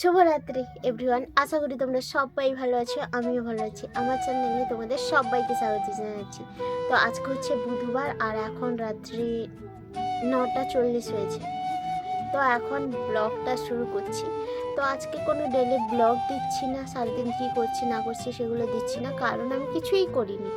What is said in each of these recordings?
শুভরাত্রি এভরিওয়ান আশা করি তোমরা সবাই ভালো আছো, আমিও ভালো আছি। আমার চ্যানেলে তোমাদের সবাইকে স্বাগত জানাচ্ছি। তো আজকে হচ্ছে বুধবার আর এখন রাত্রি নটা চল্লিশ হয়েছে। তো এখন ব্লগটা শুরু করছি। তো আজকে কোনো ডেলি ব্লগ দিচ্ছি না, সারাদিন কী করছি, না করছি সেগুলো দিচ্ছি না। কারণ আমি কিছুই করিনি।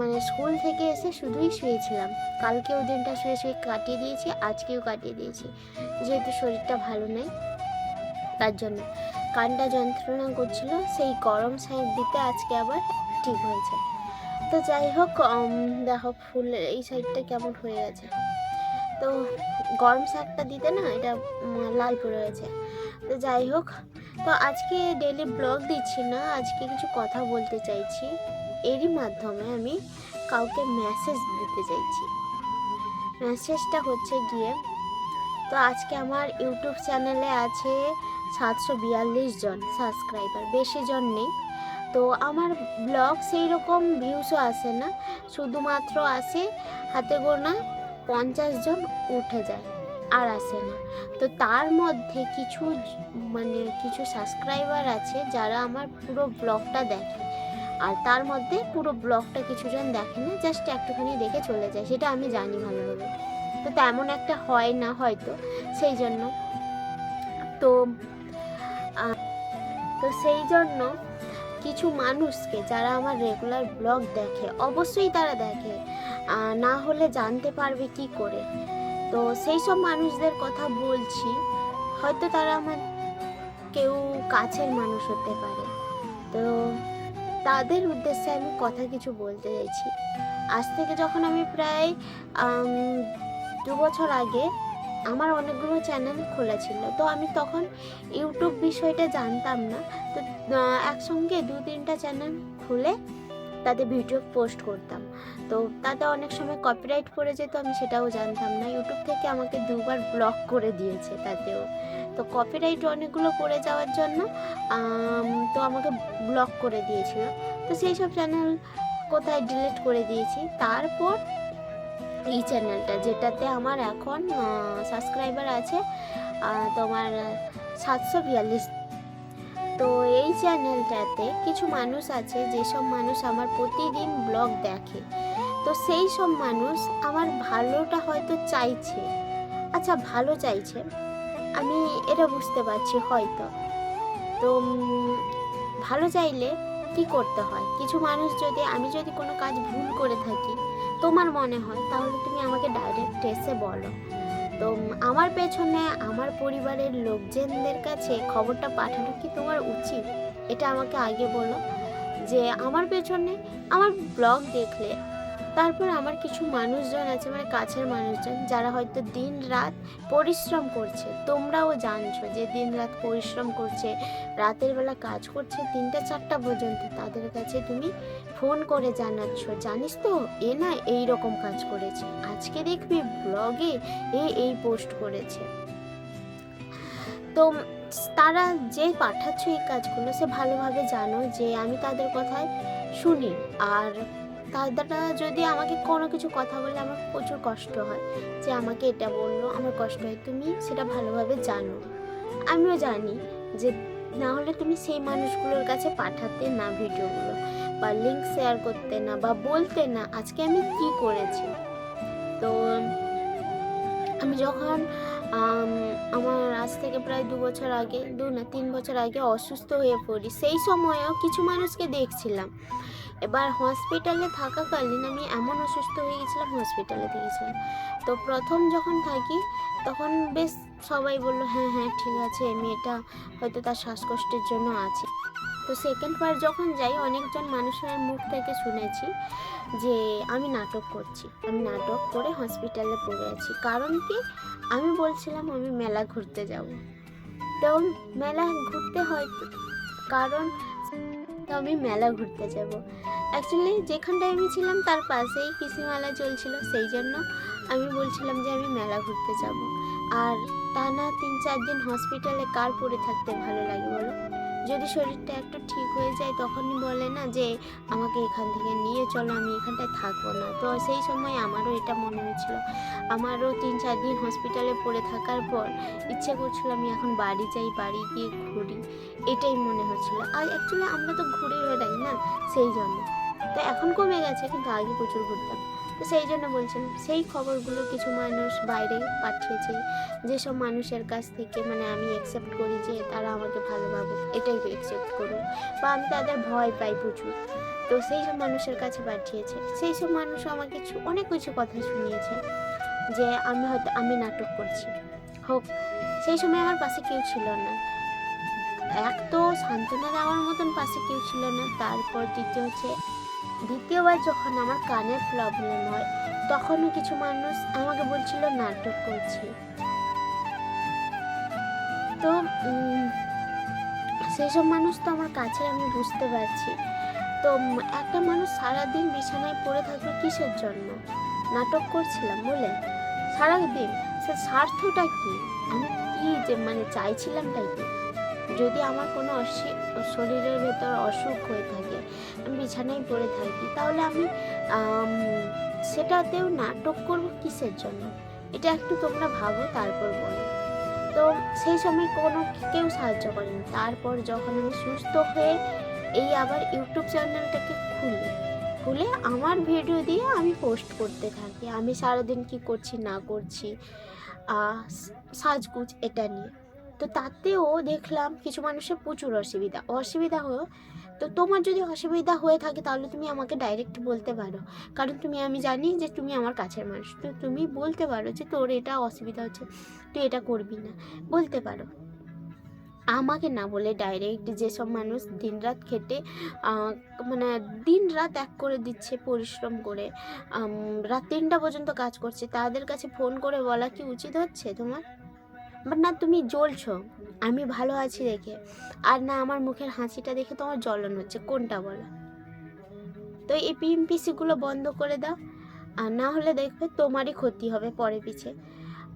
মানে স্কুল থেকে এসে শুধুই শুয়েছিলাম। কালকেও দিনটা শুয়ে শুয়ে কাটিয়ে দিয়েছি, আজকেও কাটিয়ে দিয়েছি। যেহেতু শরীরটা ভালো নেই। তার জন্য। কানটা যন্ত্রণা করছিল, সেই গরম সাইড দিতে আজকে আবার ঠিক হয়েছে। তো যাই হোক দেখো ফুলের এই সাইডটা কেমন হয়ে গেছে। তো গরম শাকটা দিতে না এটা লাল পড়ে গেছে। তো যাই হোক, তো আজকে ডেলি ব্লগ দিচ্ছি না, আজকে কিছু কথা বলতে চাইছি। এরই মাধ্যমে আমি কাউকে মেসেজ দিতে চাইছি। মেসেজটা হচ্ছে গিয়ে তো আজকে আমার ইউটিউব চ্যানেলে আছে সাতশো বিয়াল্লিশ জন সাবস্ক্রাইবার, বেশি জন নেই। তো আমার ব্লগ সেই রকম ভিউসও আসে না, শুধুমাত্র আসে হাতে গোনা পঞ্চাশ জন উঠে যায় আর আসে না। তো তার মধ্যে কিছু মানে কিছু সাবস্ক্রাইবার আছে যারা আমার পুরো ব্লগটা দেখে। আর তার মধ্যে পুরো ব্লগটা কিছুজন দেখে না, জাস্ট একটুখানি দেখে চলে যায়, সেটা আমি জানি ভালোভাবে। তো তেমন একটা হয় না হয়তো, সেই জন্য। তো তো সেই জন্য কিছু মানুষকে যারা আমার রেগুলার ব্লগ দেখে, অবশ্যই তারা দেখে না হলে জানতে পারবে কি করে। তো সেই সব মানুষদের কথা বলছি, হয়তো তারা আমার কেউ কাছের মানুষ হতে পারে। তো তাদের উদ্দেশ্যে আমি কথা কিছু বলতে চাইছি। আজ থেকে যখন আমি প্রায় দু বছর আগে আমার অনেকগুলো চ্যানেল খোলা ছিল। তো আমি তখন ইউটিউব বিষয়টা জানতাম না। তো একসঙ্গে দু তিনটা চ্যানেল খুলে তাতে ভিডিও পোস্ট করতাম। তো তাতে অনেক সময় কপিরাইট পড়ে যেত, আমি সেটাও জানতাম না। ইউটিউব থেকে আমাকে দুবার ব্লক করে দিয়েছে তাতেও। তো কপিরাইট অনেকগুলো পড়ে যাওয়ার জন্য তো আমাকে ব্লক করে দিয়েছিল। তো সেই সব চ্যানেল কোথায় ডিলিট করে দিয়েছি? তারপর এই চ্যানেলটা, যেটাতে আমার এখন সাবস্ক্রাইবার আছে তোমার সাতশো বিয়াল্লিশ। তো এই চ্যানেলটাতে কিছু মানুষ আছে, যেসব মানুষ আমার প্রতিদিন ব্লগ দেখে। তো সেই সব মানুষ আমার ভালোটা হয়তো চাইছে। আচ্ছা ভালো চাইছে। আমি এটা বুঝতে পারছি হয়তো। তো ভালো চাইলে কি করতে হয়? কিছু মানুষ যদি, আমি যদি কোনো কাজ ভুল করে থাকি তোমার মনে হয়? তাহলে তুমি আমাকে ডাইরেক্ট এসে বলো। তো আমার পেছনে আমার পরিবারের লোকজনদের কাছে খবরটা পাঠানো কি তোমার উচিত? এটা আমাকে আগে বলো। যে আমার পেছনে আমার ব্লগ দেখলে, তারপর আমার কিছু মানুষজন আছে মানে কাছের মানুষজন, যারা হয়তো দিন রাত পরিশ্রম করছে। তোমরাও জানছো যে দিন রাত পরিশ্রম করছে, রাতের বেলা কাজ করছে, তিনটা চারটা পর্যন্ত তাদের কাছে তুমি ফোন করে জানাচ্ছ। জানিস তো, এ না এই রকম কাজ করেছে। আজকে দেখবি ব্লগে এ এই পোস্ট করেছে। তো তারা যে পাঠাচ্ছ এই কাজগুলো, সে ভালোভাবে জানো যে আমি তাদের কথায় শুনি। আর তারা যদি আমাকে কোনো কিছু কথা বলে, আমার প্রচুর কষ্ট হয় যে আমাকে এটা বলল। আমার কষ্ট হয়, তুমি সেটা ভালোভাবে জানো। আমিও জানি যে না হলে তুমি সেই মানুষগুলোর কাছে পাঠাতে না ভিডিওগুলো। বা লিঙ্ক শেয়ার করতে না বা বলতে না, আজকে আমি কি করেছি? তো, আমি যখন আমার আজ থেকে প্রায় দু বছর আগে, দু না, তিন বছর আগে অসুস্থ হয়ে পড়ি, সেই সময়েও কিছু মানুষকে দেখছিলাম। এবার হসপিটালে থাকাকালীন আমি এমন অসুস্থ হয়ে গেছিলাম হসপিটালে থেকেছিলাম। তো প্রথম যখন থাকি, তখন বেশ সবাই বলল হ্যাঁ হ্যাঁ ঠিক আছে মেয়েটা হয়তো তার শ্বাসকষ্টের জন্য আছে। তো সেকেন্ড বার যখন যাই, অনেকজন মানুষের মুখ থেকে শুনেছি যে আমি নাটক করছি। আমি নাটক করে হসপিটালে পড়ে আছি। কারণ কি? আমি বলছিলাম আমি মেলা ঘুরতে যাব। তো মেলা ঘুরতে হয় কারণ তো আমি মেলা ঘুরতে যাব। অ্যাকচুয়ালি যেখানটায় আমি ছিলাম, তার পাশেই কৃষি মেলা চলছিল। সেই জন্য আমি বলছিলাম যে আমি মেলা ঘুরতে যাব। আর টানা তিন চার দিন হসপিটালে কার পড়ে থাকতে ভালো লাগে বলো? যদি শরীরটা একটু ঠিক হয়ে যায় তখনই বলে না যে, আমাকে এখান থেকে নিয়ে চলো, আমি এখানটায় থাকব না। তো সেই সময় আমারও এটা মনে হয়েছিল। আমারও তিন চার দিন হসপিটালে পড়ে থাকার পর ইচ্ছে করছিল আমি এখন বাড়ি যাই, বাড়ি গিয়ে ঘুরি। এটাই মনে হচ্ছিল। আর অ্যাকচুয়ালি আমরা তো ঘুরে বেড়াই না, সেই জন্য। তো এখন কমে গেছে, কিন্তু আগে প্রচুর ঘুরতাম। সেই জন্য বলছিলাম সেই খবরগুলো কিছু মানুষ বাইরে পাঠিয়েছে, যেসব মানুষের কাছ থেকে মানে আমি অ্যাকসেপ্ট করি যে তারা আমাকে ভালো ভাবুক এটাই অ্যাকসেপ্ট করুক বা আমি তাদের ভয় পাই প্রচুর। তো সেই সব মানুষের কাছে পাঠিয়েছে। সেই সব মানুষও আমাকে কিছু- অনেক কিছু কথা শুনিয়েছে যে আমি হয়তো, আমি নাটক করছি। হোক, সেই সময় আমার পাশে কেউ ছিল না। এক তো সান্ত্বনা দেওয়ার মতন পাশে কেউ ছিল না। তারপর দ্বিতীয় হচ্ছে দ্বিতীয়বার যখন আমার কানের প্রবলেম হয় তখনও কিছু মানুষ আমাকে বলছিল নাটক করছি। তো উম, সেই সব মানুষ তো আমার কাছে আমি বুঝতে পারছি। তো একটা মানুষ সারাদিন বিছানায় পড়ে থাকবে কিসের জন্য? নাটক করছিলাম বলে? সারাদিন? সে স্বার্থটা কি? আমি কি যে মানে চাইছিলামটা কি যদি আমার কোনো শরীরের ভেতর অসুখ হয়ে থাকে, আমি বিছানায় পড়ে থাকি, তাহলে আমি সেটাতেও নাটক করব কিসের জন্য? এটা একটু তোমরা ভাবো, তারপর বলো। তো সেই সময় কোনো কেউ সাহায্য করেনি তারপর যখন আমি সুস্থ হয়ে এই আবার ইউটিউব চ্যানেলটাকে খুলি, খুলে আমার ভিডিও দিয়ে আমি পোস্ট করতে থাকি। আমি সারাদিন কি করছি, না করছি সাজগুজ এটা নিয়ে। তো তাতেও দেখলাম কিছু মানুষের প্রচুর অসুবিধা। অসুবিধা হয়েও তো তোমার যদি অসুবিধা হয়ে থাকে তাহলে তুমি আমাকে ডাইরেক্ট বলতে পারো। কারণ তুমি, আমি জানি যে তুমি আমার কাছের মানুষ। তো তুমি বলতে পারো যে তোর এটা অসুবিধা হচ্ছে, তুই এটা করবি না। বলতে পারো। আমাকে না বলে ডাইরেক্ট যেসব মানুষ দিনরাত খেটে মানে দিন রাত এক করে দিচ্ছে পরিশ্রম করে রাত তিনটা পর্যন্ত কাজ করছে, তাদের কাছে ফোন করে বলা কি উচিত হচ্ছে তোমার? বাট না, তুমি জ্বলছো। আমি ভালো আছি দেখে। আর না, আমার মুখের হাসিটা দেখে তোমার জ্বলন হচ্ছে। কোনটা বলো? তো এই পিএমপিসিগুলো বন্ধ করে দাও। আর না হলে দেখবে তোমারই ক্ষতি হবে পরে পিছে।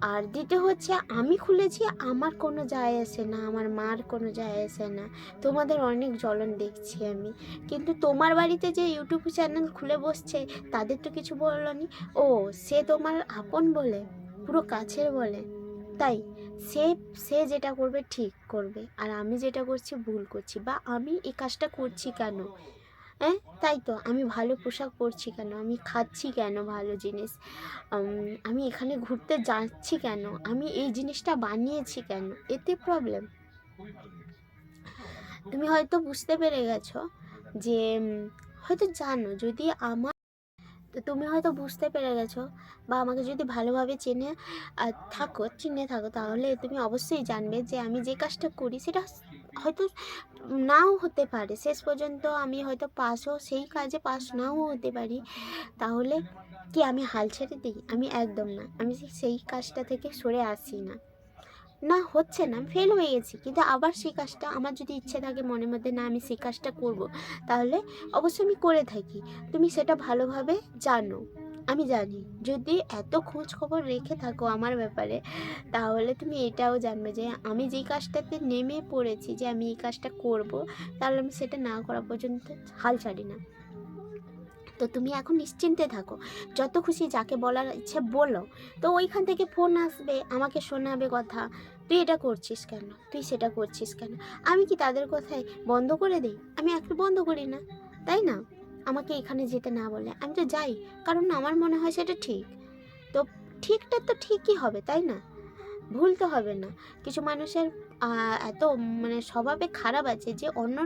আর দ্বিতীয় হচ্ছে, আমি খুলেছি, আমার কোনো যায় আসে না, আমার মার কোনো যায় আসে না। তোমাদের অনেক জ্বলন দেখছি আমি। কিন্তু তোমার বাড়িতে যে ইউটিউব চ্যানেল খুলে বসছে, তাদের তো কিছু বলনি। ও, সে তোমার আপন বলে, পুরো কাছের বলে। তাই? সে সে যেটা করবে ঠিক করবে। আর আমি যেটা করছি ভুল করছি বা আমি এই কাজটা করছি কেন? হ্যাঁ? তাই তো, আমি ভালো পোশাক পরছি কেন? আমি খাচ্ছি কেন ভালো জিনিস? আমি এখানে ঘুরতে যাচ্ছি কেন? আমি এই জিনিসটা বানিয়েছি কেন? এতে প্রবলেম তুমি হয়তো বুঝতে পেরে গেছো যে হয়তো জানো যদি আমার তো তুমি হয়তো বুঝতে পেরে গেছো বা আমাকে যদি ভালোভাবে চেনে থাকো, চিনে থাকো, তাহলে তুমি অবশ্যই জানবে যে আমি যে কাজটা করি সেটা হয়তো নাও হতে পারে। শেষ পর্যন্ত আমি হয়তো পাসও সেই কাজে পাস নাও হতে পারি। তাহলে কি আমি হাল ছেড়ে দিই? আমি একদম না। আমি সেই কাজটা থেকে সরে আসি না। না, হচ্ছে না ফেল হয়ে গেছি। কিন্তু আবার সেই কাজটা, আমার যদি ইচ্ছে থাকে মনের মধ্যে, না, আমি সেই কাজটা করব তাহলে অবশ্যই আমি করে থাকি। তুমি সেটা ভালোভাবে জানো। আমি জানি, যদি এত খোঁজ খবর রেখে থাকো আমার ব্যাপারে, তাহলে তুমি এটাও জানবে যে আমি যেই কাজটাতে নেমে পড়েছি, যে আমি এই কাজটা করব, তাহলে আমি সেটা না করা পর্যন্ত হাল ছাড়ি না। তো তুমি এখন নিশ্চিন্তে থাকো। যত খুশি যাকে বলার ইচ্ছে বলো। তো ওইখান থেকে ফোন আসবে, আমাকে শোনাবে কথা। তুই এটা করছিস কেন? তুই সেটা করছিস কেন? আমি কি তাদের কথায় বন্ধ করে দিই? আমি একটু বন্ধ করি না? তাই না? আমাকে এখানে যেতে না বলে। আমি তো যাই, কারণ আমার মনে হয় সেটা ঠিক। তো ঠিকটা তো ঠিকই হবে, তাই না? ভুল তো হবে না। কিছু মানুষের এত মানে স্বভাবে খারাপ আছে যে অন্য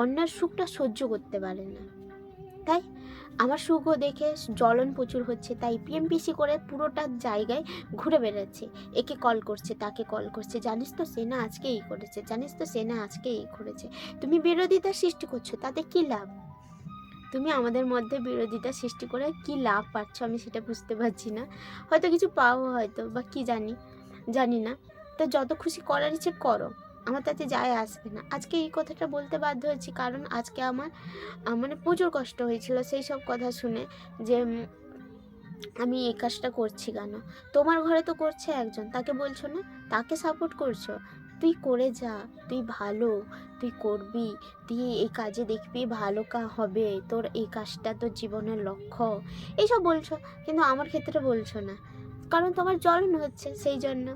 অন্যের সুখটা সহ্য করতে পারে না। তাই আমার সুখও দেখে জ্বলন প্রচুর হচ্ছে, তাই পিএমপিসি করে পুরোটা জায়গায় ঘুরে বেড়াচ্ছে। একে কল করছে, তাকে কল করছে, জানিস তো সেনা আজকে এই করেছে, জানিস তো সেনা আজকে এই করেছে। তুমি বিরোধিতা সৃষ্টি করছ, তাতে কি লাভ? তুমি আমাদের মধ্যে বিরোধিতা সৃষ্টি করে কি লাভ পাচ্ছ আমি সেটা বুঝতে পারছি না। হয়তো কিছু পাও হয়তো, বা কি জানি জানি না। তো যত খুশি করার ইচ্ছে করো। আমার তাতে যায় আসবে না। আজকে এই কথাটা বলতে বাধ্য হয়েছি কারণ আজকে আমার মানে প্রচুর কষ্ট হয়েছিল সেই সব কথা শুনে যে আমি এই কাজটা করছি কেন? তোমার ঘরে তো করছে একজন, তাকে বলছো না? তাকে সাপোর্ট করছ? তুই করে যা, তুই ভালো, তুই করবি, তুই এই কাজে দেখবি ভালো কা হবে, তোর এই কাজটা তোর জীবনের লক্ষ্য। এইসব বলছো, কিন্তু আমার ক্ষেত্রে বলছো না। কারণ তোমার জ্বলন হচ্ছে সেই জন্য।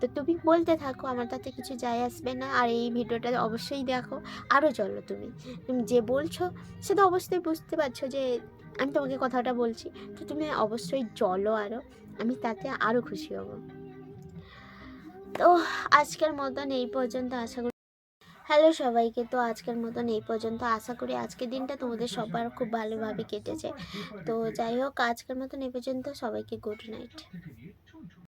তো তুমি বলতে থাকো, আমার তাতে কিছু যায় আসবে না। আর এই ভিডিওটা অবশ্যই দেখো আরও চলো তুমি। তুমি যে বলছো, সে তো অবশ্যই বুঝতে পারছ যে আমি তোমাকে কথাটা বলছি। তো তুমি অবশ্যই চলো আরও আমি তাতে আরও খুশি হব। তো আজকের মতন এই পর্যন্ত আশা করি, হ্যালো সবাইকে। তো আজকের মতন এই পর্যন্ত আশা করি আজকের দিনটা তোমাদের সবার খুব ভালোভাবে কেটেছে। তো যাই হোক, আজকের মতন এই পর্যন্ত সবাইকে গুড নাইট